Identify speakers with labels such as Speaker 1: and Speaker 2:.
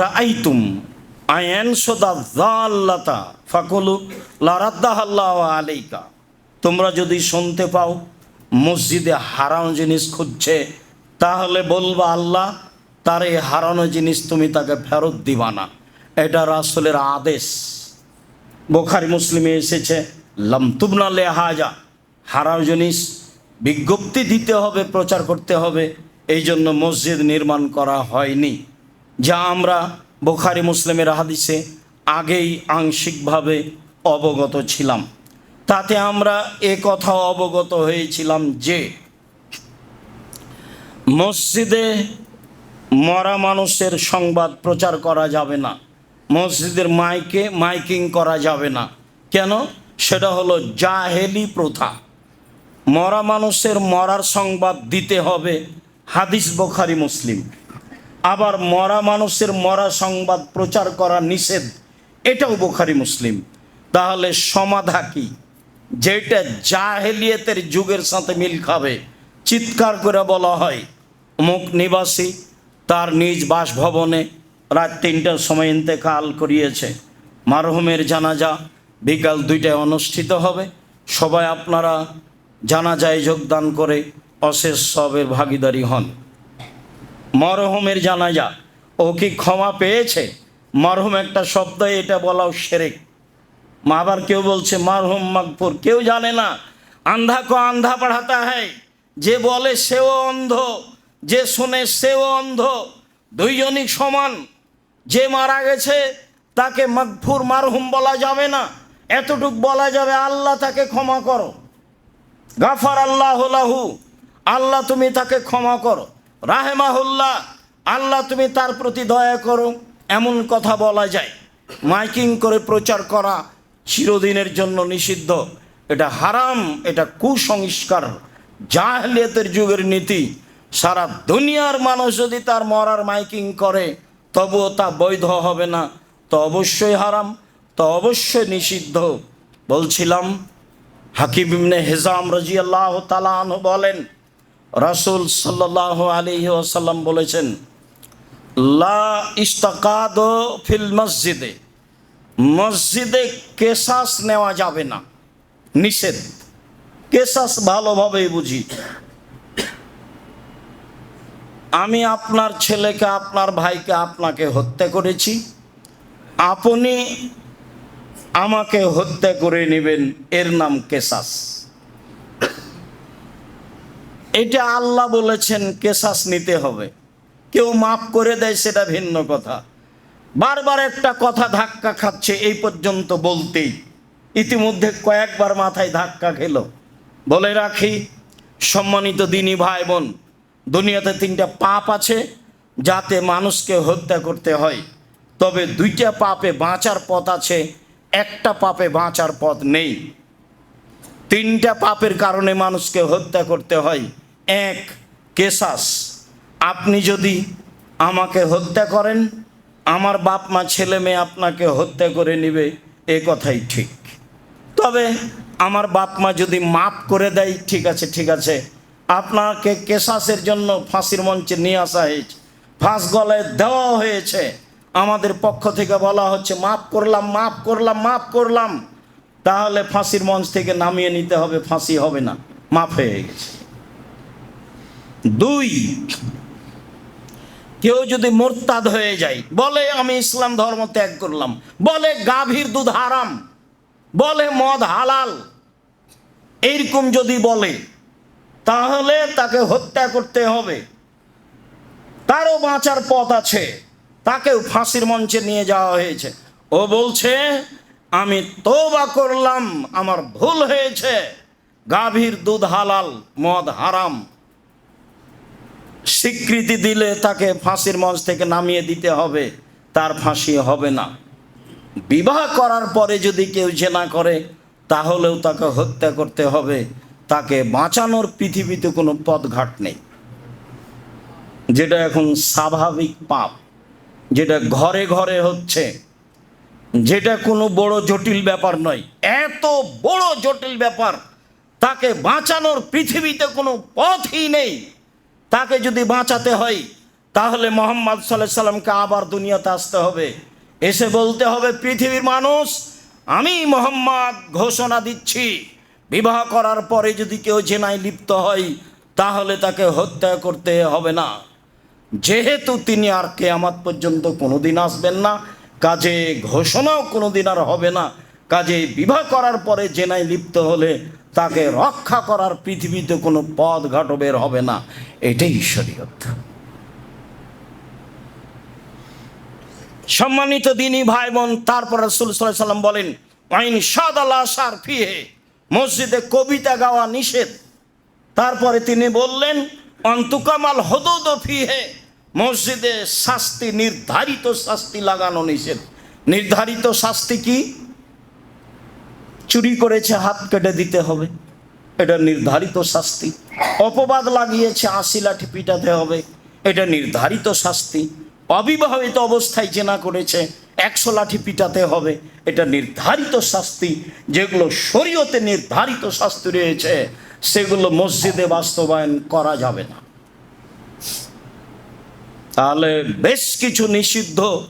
Speaker 1: রাআইতুম আয়ান সদা জাল্লাতা ফাকুলু আলাইকা তোমরা যদি শুনতে পাও মসজিদে হারানো জিনিস খুঁজছে, তাহলে বলবা, আল্লাহ, তার এই হারানো জিনিস তুমি তাকে ফেরত দিবা না। এটা রাসুলের আদেশ। বোখারি, মুসলিমে এসেছে লমতুবনা লেহাজা। হারাও জিনিস বিজ্ঞপ্তি দিতে হবে, প্রচার করতে হবে। এই জন্য মসজিদ নির্মাণ করা হয়নি। যা আমরা বোখারি মুসলিমের হাদিসে আগেই আংশিকভাবে অবগত ছিলাম। তাতে আমরা এ কথা অবগত হয়েছিলাম যে, মসজিদে মরা মানুষের সংবাদ প্রচার করা যাবে না। মসজিদের মাইকে, মাইকিং করা যাবে না। কেন? সেটা হলো জাহেলি প্রথা। মরা মানুষের মরার সংবাদ দিতে হবে হাদিস বোখারি মুসলিম। আবার মরা মানুষের মরা সংবাদ প্রচার করা নিষেধ, এটাও বোখারি মুসলিম। তাহলে সমাধা কি? যেটা জাহেলিয়তের যুগের সাথে মিল খাবে, চিৎকার করে বলা হয়, অমুক নিবাসী তার নিজ বাসভবনে রাত তিনটার সময় ইন্তেকাল করিয়েছে। মারহুমের জানাজা বিকাল দুইটায় অনুষ্ঠিত হবে। সবাই আপনারা জানাজায় যোগদান করে অশেষ সবের ভাগিদারি হন। মরহুমের জানাজা। ও কি ক্ষমা পেয়েছে? মরহুম একটা শব্দ, এটা বলাও সেরেক। মা আবার কেউ বলছে, মারহুম মাকপুর কেউ জানে না। আন্ধা কো আন্ধা পড়াতা হয় যে বলে সেও অন্ধ, যে শোনে সেও অন্ধ। দুইজনই সমান। যে মারা গেছে, তাকে মাকফুর মারহুম বলা যাবে না। এতটুক বলা যাবে, আল্লাহ তাকে ক্ষমা করো। গাফার আল্লাহ লাহু। আল্লাহ তুমি তাকে ক্ষমা করো। রাহেমাহুল্লাহ, আল্লাহ তুমি তার প্রতি দয়া করো, এমন কথা বলা যায়। মাইকিং করে প্রচার করা চিরদিনের জন্য নিষিদ্ধ। এটা হারাম, এটা কুসংস্কার, জাহলিয়তের যুগের নীতি। সারা দুনিয়ার মানুষ যদি তার মরার মাইকিং করে, তবুও তা বৈধ হবে না। তো অবশ্যই হারাম, তো অবশ্যই নিষিদ্ধ। বলছিলাম, হাকিম ইবনে হেজাম রাজি আল্লাহ তালাহ বলেন রাসুল সাল্লাহ আলী ওসাল্লাম বলেছেন, লা ইস্তাকাদ ফিল মসজিদে। মসজিদে কেশাস নেওয়া যাবে না। নিষেধ। কেশাস ভালোভাবেই বুঝি। আমি আপনার ছেলেকে, আপনার ভাইকে, আপনাকে হত্যা করেছি। আপনি আমাকে হত্যা করে নেবেন। এর নাম কেসাস এটা আল্লাহ বলেছেন কেসাস নিতে হবে। কেউ মাফ করে দেয়, সেটা ভিন্ন কথা। বারবার একটা কথা ধাক্কা খাচ্ছে, এই পর্যন্ত বলতেই। ইতিমধ্যে কয়েকবার মাথায় ধাক্কা খেল। বলে রাখি, সম্মানিত দিনী ভাই বোন দুনিয়াতে তিনটা পাপ আছে, যাতে মানুষকে হত্যা করতে হয়। তবে দুইটা পাপে বাঁচার পথ আছে, একটা পাপে বাঁচার পথ নেই। তিনটা পাপের কারণে মানুষকে হত্যা করতে হয়। এক কেসাস আপনি যদি আমাকে হত্যা করেন, আমার বাপ মা, ছেলে মেয়ে আপনাকে হত্যা করে নেবে, এ কথাই ঠিক। তবে আমার বাপ মা যদি মাপ করে দেয়, ঠিক আছে ঠিক আছে। আপনাকে কেসাসের জন্য ফাঁসির মঞ্চে নিয়ে আসা হয়েছে। ফাঁস গলায় দেওয়া হয়েছে। আমাদের পক্ষ থেকে বলা হচ্ছে, মাফ করলাম মাফ করলাম মাফ করলাম। তাহলে ফাঁসির মঞ্চ থেকে নামিয়ে নিতে হবে, ফাঁসি হবে না। মাফ হয়ে গেছে। দুই, কেউ যদি মোরতাদ হয়ে যায়, বলে আমি ইসলাম ধর্ম ত্যাগ করলাম, বলে গাভীর দুধ হারাম, বলে মদ হালাল, এইরকম যদি বলে, তাহলে তাকে হত্যা করতে হবে। তারও বাঁচার পথ আছে, তাকেও ফাঁসির মঞ্চে নিয়ে যাওয়া হয়েছে। ও বলছে, আমি তোবা করলাম, আমার ভুল হয়েছে, গাভীর দুধ হালাল, মদ হারাম। স্বীকৃতি দিলে তাকে ফাঁসির মঞ্চ থেকে নামিয়ে দিতে হবে, তার ফাঁসি হবে না। বিবাহ করার পরে যদি কেউ জেনা করে, তাহলেও তাকে হত্যা করতে হবে। তাকে বাঁচানোর পৃথিবীতে কোনো পথঘাট নেই। যেটা এখন স্বাভাবিক পাপ, যেটা ঘরে ঘরে হচ্ছে, যেটা কোনো বড় জটিল ব্যাপার নয়, এত বড় জটিল ব্যাপার, তাকে বাঁচানোর পৃথিবীতে কোনো পথই নেই। তাকে যদি বাঁচাতে হয়, তাহলে মোহাম্মদ সাল্লাহ সাল্লামকে আবার দুনিয়াতে আসতে হবে। এসে বলতে হবে, পৃথিবীর মানুষ, আমি মোহাম্মদ ঘোষণা দিচ্ছি, বিবাহ করার পরে যদি কেউ জেনায় লিপ্ত হয়, তাহলে তাকে হত্যা করতে হবে না। যেহেতু তিনি আর কেয়ামাত পর্যন্ত কোনোদিন আসবেন না, কাজে ঘোষণাও কোনোদিন আর হবে না। কাজে বিবাহ করার পরে জেনায় লিপ্ত হলে তাকে রক্ষা করার পৃথিবীতে কোনো পথ ঘাটো বের হবে না। এটাই শরীয়ত। সম্মানিত দিনী ভাই বোন তারপর রসুল সাল্লাম বলেন, আইন সাদ আল্লাহ ফিহে, মসজিদে কবিতা গাওয়া নিষেধ। তারপরে তিনি বললেন, অন্তুকামাল হদুদ ফিহে, মসজিদে শাস্তি, নির্ধারিত শাস্তি লাগানো নিষেধ। নির্ধারিত শাস্তি কি? চুরি করেছে, হাত কেটে দিতে হবে। এটা নির্ধারিত শাস্তি। অপবাদ লাগিয়েছে, আশি লাঠি পিটাতে হবে। এটা নির্ধারিত শাস্তি। অবিবাহিত অবস্থায় জেনা করেছে, একশো লাঠি পিটাতে হবে। এটা নির্ধারিত শাস্তি। যেগুলো শরীয়তে নির্ধারিত শাস্তি রয়েছে, সেগুলো মসজিদে বাস্তবায়ন করা যাবে না। তাহলে বেশ কিছু নিষিদ্ধ